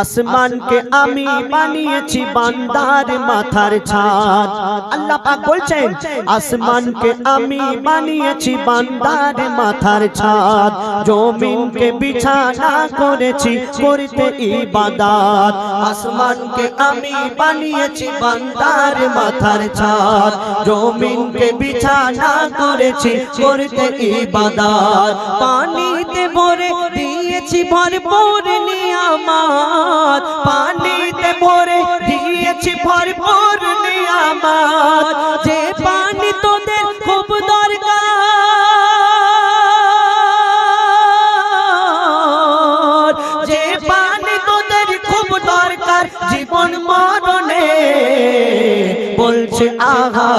আসমানকে আমি বানিয়েছি বান্দার মাথার ছাদ। আল্লাহ পাক বলছেন আসমানকে আমি বানিয়েছি বান্দার মাথার ছাদ। জমিনকে বিছানা করেছি করতে ইবাদত। আসমানকে আমি বানিয়েছি বান্দার মাথার ছাদ। জমিনকে বিছানা করেছি করতে ইবাদত। পানিতে ভরে দিয়েছি ভরপুর নিয়ামত। পানিতে ভরে দিয়েছি ভরপুর নিয়ামত। যে পানি তোদের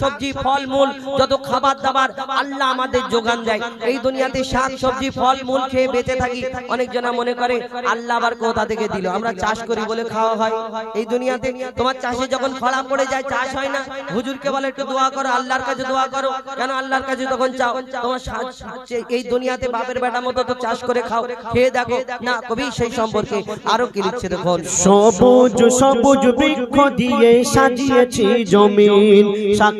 সবজি ফল মূল যত খাবার দাবার আল্লাহ আমাদের যোগান দেয়। এই দুনিয়াতে শাক, সবজি ফল মূল খেয়ে বেঁচে থাকি। অনেক জনা মনে করে, আল্লাহ আবার কোথা থেকে দিল? আমরা চাষ করি বলে খাওয়া হয়। এই দুনিয়াতে তোমার চাষে যখন খরা পড়ে যায়, চাষ হয় না, হুজুরকে বলে, একটু দোয়া করো, আল্লাহর কাছে দোয়া করো। কেন আল্লাহর কাছে তখন চাও? তোমার এই দুনিয়াতে বাপের বেটা মতো তো চাষ করে খাও। খেয়ে দেখো। না, কবি সেই সম্পর্কে আরও কি লিখছে দেখুন। সবুজ সবুজ বৃক্ষ দিয়ে সাজিয়েছি জমিন। শাক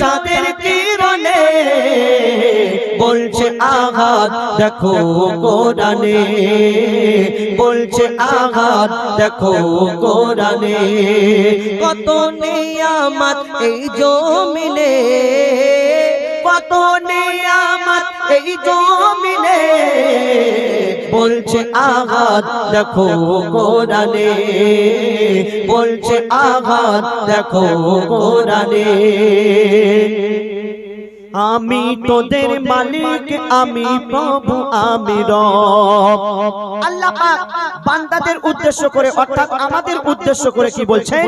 চাঁদের কিরণে বলছে আঘাত, দেখো কোরআনে। বলছে আঘাত, দেখো কোরআনে। কত নিয়ামত এই জমিনে, কত নিয়ামত এই জমিনে। বলছে আঘাত, দেখো কোরআনে। বলছে আঘাত, দেখো কোরআনে। আমি তোদের মালিক আমি প্রভু আমি রব। আল্লাহ পাক বান্দাদের উদ্দেশ্য করে অর্থাৎ আমাদের উদ্দেশ্য করে কি বলছেন?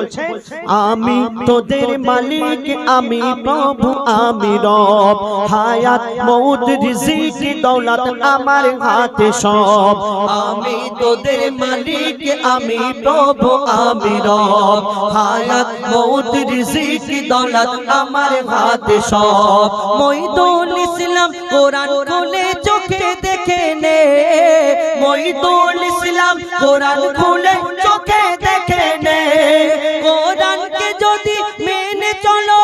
আমি তোদের মালিক আমি প্রভু আমি রব। হায়াত মৌত রিজিক দৌলত আমার হাতে সব। আমি তোদের মালিক আমি প্রভু আমি রব। হায়াত মৌত রিজিক দৌলত আমার হাতে সব। মইদুল ইসলাম কোরআন খুলে চোখে দেখে নে। মইদুল ইসলাম কোরআন খুলে চোখে দেখে নে। কোরআনকে যদি মেনে চলো।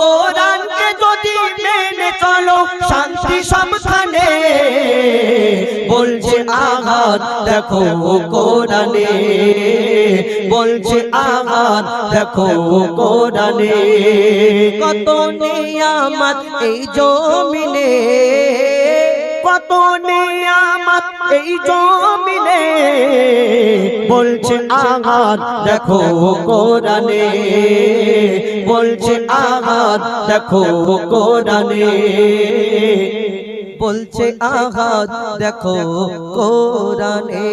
কোরআনকে যদি মেনে চলো শান্তি সবখানে বলছে আঘাত দেখো কোরআনে। বলছে আঘাত দেখো কোরআনে, কত নিয়ামত এই জমিনে, কত নিয়ামত এই জমিনে, বলছে আঘাত দেখো কোরআনে, বলছে আঘাত দেখো কোরআনে, বলছে আঘাত দেখো কোরআনে।